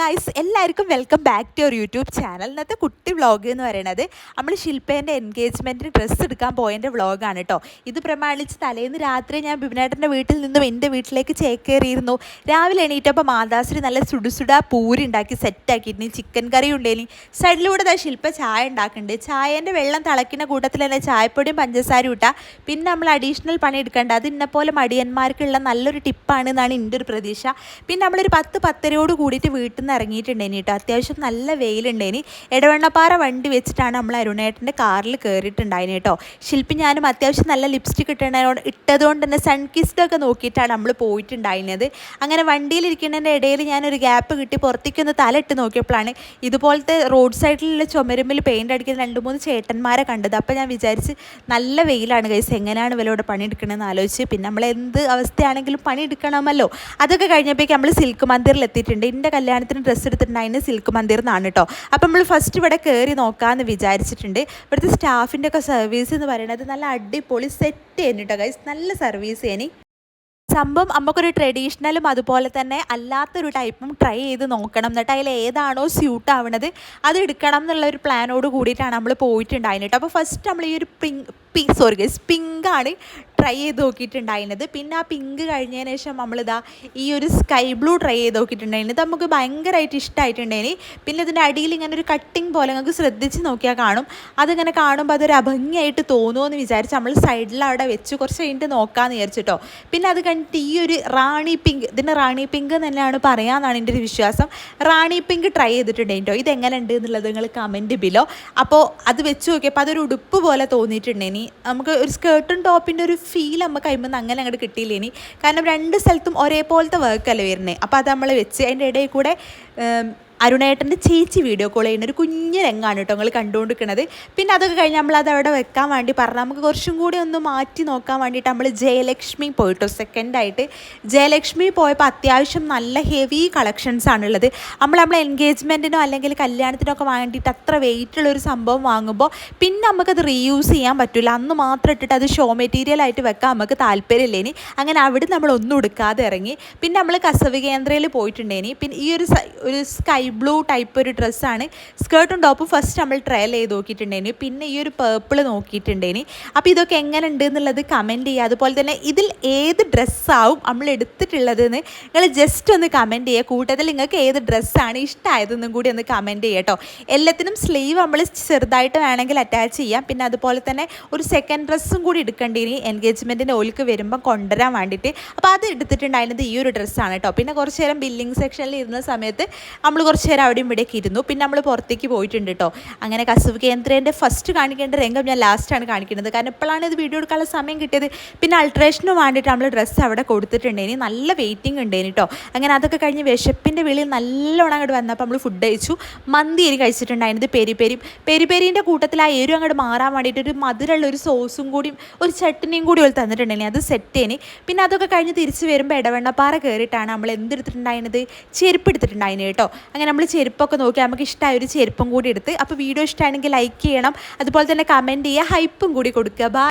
Guys എല്ലാവർക്കും welcome back to our YouTube channel ഇന്നത്തെ കുട്ടി വ്ളോഗ് എന്ന് പറയുന്നത് നമ്മൾ ശില്പേന്റെ എൻഗേജ്മെന്റിന് ഡ്രസ്സ് എടുക്കാൻ പോയതിന്റെ വ്ളോഗാണ് കേട്ടോ ഇത് പ്രമാണിച്ച് തലേന്ന് രാത്രി ഞാൻ ബിബിനേട്ടന്റെ വീട്ടിൽ നിന്നും എന്റെ വീട്ടിലേക്ക് ചേക്കേറിയിരുന്നു. രാവിലെ എണീറ്റപ്പോൾ മാതാശ്രീ നല്ല സുടുസുട പൂരി ഉണ്ടാക്കി സെറ്റാക്കിയിട്ടുണ്ട് ചിക്കൻ കറി ഉണ്ടേനി. സൈഡിലൂടെ ദാ ശില്പ ചായ ഉണ്ടാക്കുന്നുണ്ട് ചായേന്റെ വെള്ളം തിളയ്ക്കുന്ന കൂട്ടത്തിൽ തന്നെ ചായപ്പൊടിയും പഞ്ചസാരയും ഇട്ടാൽ പിന്നെ നമ്മൾ അഡീഷണൽ പണി എടുക്കേണ്ട. അത് ഇന്നെപ്പോലെ മടിയന്മാർക്കുള്ള നല്ലൊരു ടിപ്പാണ് എന്നാണ് എന്റെ ഒരു പ്രതീക്ഷ. പിന്നെ നമ്മളൊരു പത്ത് പത്തരയോട് കൂടിയിട്ട് വീട്ടിൽ നിന്ന് ഇറങ്ങിയിട്ടുണ്ടേനി കേട്ടോ അത്യാവശ്യം നല്ല വെയിലുണ്ടേനി. ഇടവണ്ണപ്പാറ വണ്ടി വെച്ചിട്ടാണ് നമ്മൾ അരുണേട്ടന്റെ കാറിൽ കയറിയിട്ടുണ്ടായിന് കേട്ടോ ശില്പി ഞാനും അത്യാവശ്യം നല്ല ലിപ്സ്റ്റിക് ഇട്ടതിനോട് ഇട്ടതുകൊണ്ട് തന്നെ സൺ കിസ്ഡൊക്കെ നോക്കിയിട്ടാണ് നമ്മൾ പോയിട്ടുണ്ടായിരുന്നത്. അങ്ങനെ വണ്ടിയിലിരിക്കുന്നതിന്റെ ഇടയിൽ ഞാനൊരു ഗ്യാപ്പ് കിട്ടി പുറത്തേക്കൊന്ന് തല ഇട്ട് നോക്കിയപ്പോഴാണ് ഇതുപോലത്തെ റോഡ് സൈഡിലുള്ള ചുമരുമ്പിൽ പെയിന്റ് അടിക്കുന്ന രണ്ട് മൂന്ന് ചേട്ടന്മാരെ കണ്ടത്. അപ്പോൾ ഞാൻ വിചാരിച്ച് നല്ല വെയിലാണ് കൈസ് എങ്ങനെയാണ് ഇവരോട് പണിയെടുക്കണമെന്ന് ആലോചിച്ച്. പിന്നെ നമ്മൾ എന്ത് അവസ്ഥയാണെങ്കിലും പണിയെടുക്കണമല്ലോ അതൊക്കെ കഴിഞ്ഞപ്പോഴേക്കും നമ്മൾ സിൽക്ക് മന്ദിറിൽ എത്തിയിട്ടുണ്ട് എന്റെ കല്യാണത്തിന് ഡ്രസ്സ് എടുത്തിട്ടുണ്ടായിരുന്നു സിൽക്ക് മന്ദിർ എന്നാണ് കേട്ടോ അപ്പം നമ്മൾ ഫസ്റ്റ് ഇവിടെ കയറി നോക്കാമെന്ന് വിചാരിച്ചിട്ടുണ്ട്. ഇവിടുത്തെ സ്റ്റാഫിന്റെ ഒക്കെ സർവീസ് എന്ന് പറയുന്നത് നല്ല അടിപൊളി സെറ്റ് ചെയ്യുന്നു കേട്ടോ ഗൈസ് നല്ല സർവീസ് ചെയ്യണി സംഭവം നമുക്കൊരു ട്രഡീഷണലും അതുപോലെ തന്നെ അല്ലാത്തൊരു ടൈപ്പും ട്രൈ ചെയ്ത് നോക്കണം. എന്നിട്ട് അതിൽ ഏതാണോ സ്യൂട്ട് ആവണത് അത് എടുക്കണം എന്നുള്ള ഒരു പ്ലാനോട് കൂടിയിട്ടാണ് നമ്മൾ പോയിട്ടുണ്ടായിരുന്നു കേട്ടോ അപ്പോൾ ഫസ്റ്റ് നമ്മൾ ഈ ഒരു പിങ്ക് പി സോറി ഗൈസ് പിങ്കാണ് ട്രൈ ചെയ്ത് നോക്കിയിട്ടുണ്ടായിരുന്നത്. പിന്നെ ആ പിങ്ക് കഴിഞ്ഞതിന് ശേഷം നമ്മളിതാ ഈ ഒരു സ്കൈ ബ്ലൂ ട്രൈ ചെയ്ത് നോക്കിയിട്ടുണ്ടായിരുന്നു. ഇത് നമുക്ക് ഭയങ്കരമായിട്ട് ഇഷ്ടമായിട്ടുണ്ടായിന് പിന്നെ ഇതിന്റെ അടിയിൽ ഇങ്ങനെ ഒരു കട്ടിങ് പോലെ നിങ്ങൾക്ക് ശ്രദ്ധിച്ച് നോക്കിയാൽ കാണും. അതിങ്ങനെ കാണുമ്പോൾ അതൊരു അഭംഗിയായിട്ട് തോന്നുമെന്ന് വിചാരിച്ച് നമ്മൾ സൈഡിൽ അവിടെ വെച്ച് കുറച്ച് കഴിഞ്ഞിട്ട് നോക്കാമെന്ന് വിചാരിച്ചിട്ടോ പിന്നെ അത് കഴിഞ്ഞിട്ട് ഈ ഒരു റാണി പിങ്ക് ഇതിന് റാണി പിങ്ക് തന്നെയാണ് പറയാമെന്നാണ് എന്റെ ഒരു വിശ്വാസം. റാണി പിങ്ക് ട്രൈ ചെയ്തിട്ടുണ്ടായിട്ടോ ഇതെങ്ങനെ ഉണ്ട് എന്നുള്ളത് നിങ്ങൾ കമന്റ് ബിലോ അപ്പോൾ അത് വെച്ച് നോക്കിയപ്പോൾ അതൊരു ഉടുപ്പ് പോലെ തോന്നിയിട്ടുണ്ടായിനി നമുക്ക് ഒരു സ്കേർട്ടും ടോപ്പിന്റെ ഒരു ഫീൽ നമുക്ക് കഴിയുമ്പോൾ അങ്ങനെ അങ്ങോട്ട് കിട്ടിയില്ല ഇനി. കാരണം രണ്ട് സ്ഥലത്തും ഒരേപോലത്തെ വർക്കല്ലേ വരുന്നത് അപ്പോൾ അത് നമ്മൾ വെച്ച് അതിന്റെ ഇടയിൽ കൂടെ അരുണേട്ടന്റെ ചേച്ചി വീഡിയോ കോൾ ചെയ്യുന്ന ഒരു കുഞ്ഞു രംഗമാണ് കേട്ടോ നിങ്ങൾ കണ്ടുകൊണ്ടിരിക്കുന്നത്. പിന്നെ അതൊക്കെ കഴിഞ്ഞ് നമ്മൾ അത് അവിടെ വെക്കാൻ വേണ്ടി പറഞ്ഞു. നമുക്ക് കുറച്ചും കൂടി ഒന്ന് മാറ്റി നോക്കാൻ വേണ്ടിയിട്ട് നമ്മൾ ജയലക്ഷ്മി പോയിട്ടോ സെക്കൻഡായിട്ട് ജയലക്ഷ്മി പോയപ്പോൾ അത്യാവശ്യം നല്ല ഹെവി കളക്ഷൻസ് ആണുള്ളത് നമ്മൾ നമ്മളെ എൻഗേജ്മെന്റിനോ അല്ലെങ്കിൽ കല്യാണത്തിനോ ഒക്കെ വേണ്ടിയിട്ട് അത്ര വെയിറ്റ് ഉള്ള ഒരു സംഭവം വാങ്ങുമ്പോൾ പിന്നെ നമുക്കത് റീയൂസ് ചെയ്യാൻ പറ്റില്ല. അന്ന് മാത്രം ഇട്ടിട്ട് അത് ഷോ മെറ്റീരിയൽ ആയിട്ട് വെക്കാൻ നമുക്ക് താല്പര്യമില്ലേനി അങ്ങനെ അവിടെ നമ്മൾ ഒന്നും എടുക്കാതെ ഇറങ്ങി. പിന്നെ നമ്മൾ കസവ് കേന്ദ്രയിൽ പോയിട്ടുണ്ടേനി. പിന്നെ ഈ ഒരു ഒരു സ്കൈ ബ്ലൂ ടൈപ്പ് ഒരു ഡ്രസ്സാണ് സ്കേർട്ടും ടോപ്പും ഫസ്റ്റ് നമ്മൾ ട്രയൽ ചെയ്ത് നോക്കിയിട്ടുണ്ടേനി. പിന്നെ ഈ ഒരു പേർപ്പിൾ നോക്കിയിട്ടുണ്ടേനി. അപ്പോൾ ഇതൊക്കെ എങ്ങനെ ഉണ്ട് എന്നുള്ളത് കമന്റ് ചെയ്യുക. അതുപോലെ തന്നെ ഇതിൽ ഏത് ഡ്രസ്സാവും നമ്മൾ എടുത്തിട്ടുള്ളതെന്ന് നിങ്ങൾ ജസ്റ്റ് ഒന്ന് കമന്റ് ചെയ്യുക. കൂട്ടത്തിൽ നിങ്ങൾക്ക് ഏത് ഡ്രസ്സാണ് ഇഷ്ടമായതെന്നും കൂടി ഒന്ന് കമന്റ് ചെയ്യട്ടോ എല്ലാത്തിനും സ്ലീവ് നമ്മൾ ചെറുതായിട്ട് വേണമെങ്കിൽ അറ്റാച്ച് ചെയ്യാം. പിന്നെ അതുപോലെ തന്നെ ഒരു സെക്കൻഡ് ഡ്രസ്സും കൂടി എടുക്കേണ്ടിനി. എൻഗേജ്മെന്റിന്റെ ഓൽക്ക് വരുമ്പോൾ കൊണ്ടുവരാൻ വേണ്ടിയിട്ട്. അപ്പോൾ അത് എടുത്തിട്ടുണ്ടായിരുന്നത് ഈ ഒരു ഡ്രസ്സാണ് കേട്ടോ പിന്നെ കുറച്ച് നേരം ബില്ലിംഗ് സെക്ഷനിൽ ഇരുന്ന സമയത്ത് നമ്മൾ കുറച്ച് നേരം അവിടെയും ഇവിടെയൊക്കെ ഇരുന്നു. പിന്നെ നമ്മൾ പുറത്തേക്ക് പോയിട്ടുണ്ട് കേട്ടോ അങ്ങനെ കസവ് കേന്ദ്രേന്റെ ഫസ്റ്റ് കാണിക്കേണ്ട രംഗം ഞാൻ ലാസ്റ്റാണ് കാണിക്കുന്നത്. കാരണം ഇപ്പോഴാണ് ഇത് വീഡിയോ എടുക്കാനുള്ള സമയം കിട്ടിയത്. പിന്നെ അൾട്രേഷന് വേണ്ടിയിട്ട് നമ്മൾ ഡ്രസ്സ് അവിടെ കൊടുത്തിട്ടുണ്ടേനി നല്ല വെയിറ്റിംഗ് ഉണ്ടേനി കേട്ടോ അങ്ങനെ അതൊക്കെ കഴിഞ്ഞ് വിശപ്പിന്റെ വെളിയിൽ നല്ലോണം അങ്ങോട്ട് വന്നപ്പോൾ നമ്മൾ ഫുഡ് കഴിച്ചു. മന്തി എരി കഴിച്ചിട്ടുണ്ടായിരുന്നത് പെരി പെരി. കൂട്ടത്തിൽ ആ എരു അങ്ങോട്ട് മാറാൻ വേണ്ടിയിട്ട് ഒരു മധുരമുള്ള ഒരു സോസും കൂടിയും ഒരു ചട്ടിനിയും കൂടി ഒരു തന്നിട്ടുണ്ടെങ്കിൽ അത് സെറ്റ് സെറ്റേനി പിന്നെ അതൊക്കെ കഴിഞ്ഞ് തിരിച്ച് വരുമ്പോൾ ഇടവെണ്ണപ്പാറ കയറിയിട്ടാണ് നമ്മൾ എന്തെടുത്തിട്ടുണ്ടായിരുന്നത്? ചെരുപ്പ് എടുത്തിട്ടുണ്ടായിരുന്നു കേട്ടോ അങ്ങനെ നമ്മൾ ചെരുപ്പൊക്കെ നോക്കി നമുക്ക് ഇഷ്ടമായ ഒരു ചെരുപ്പും കൂടി എടുത്ത് അപ്പോൾ വീഡിയോ ഇഷ്ടമാണെങ്കിൽ ലൈക്ക് ചെയ്യണം. അതുപോലെ തന്നെ കമന്റ് ചെയ്യുക ഹൈപ്പും കൂടി കൊടുക്കുക.